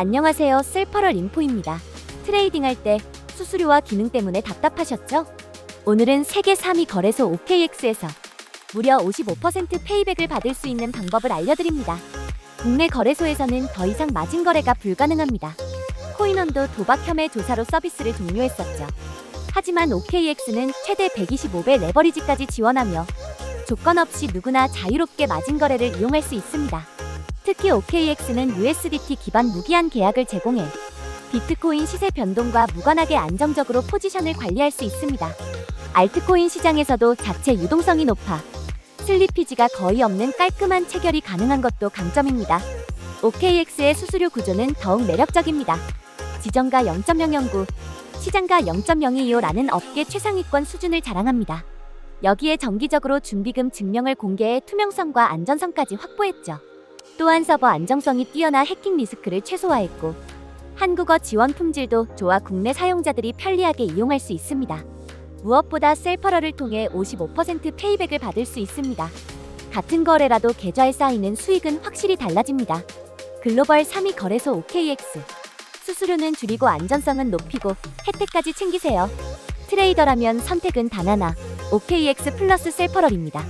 안녕하세요. 셀퍼럴 인포입니다. 트레이딩 할 때 수수료와 기능 때문에 답답하셨죠? 오늘은 세계 3위 거래소 OKX에서 무려 55% 페이백을 받을 수 있는 방법을 알려드립니다. 국내 거래소에서는 더 이상 마진 거래가 불가능합니다. 코인원도 도박 혐의 조사로 서비스를 종료했었죠. 하지만 OKX는 최대 125배 레버리지까지 지원하며 조건 없이 누구나 자유롭게 마진 거래를 이용할 수 있습니다. 특히 OKX는 USDT 기반 무기한 계약을 제공해 비트코인 시세 변동과 무관하게 안정적으로 포지션을 관리할 수 있습니다. 알트코인 시장에서도 자체 유동성이 높아 슬리피지가 거의 없는 깔끔한 체결이 가능한 것도 강점입니다. OKX의 수수료 구조는 더욱 매력적입니다. 지정가 0.009, 시장가 0.025라는 업계 최상위권 수준을 자랑합니다. 여기에 정기적으로 준비금 증명을 공개해 투명성과 안전성까지 확보했죠. 또한 서버 안정성이 뛰어나 해킹 리스크를 최소화했고 한국어 지원 품질도 좋아 국내 사용자들이 편리하게 이용할 수 있습니다. 무엇보다 셀퍼럴을 통해 55% 페이백을 받을 수 있습니다. 같은 거래라도 계좌에 쌓이는 수익은 확실히 달라집니다. 글로벌 3위 거래소 OKX 수수료는 줄이고 안전성은 높이고 혜택까지 챙기세요. 트레이더라면 선택은 단 하나 OKX 플러스 셀퍼럴입니다.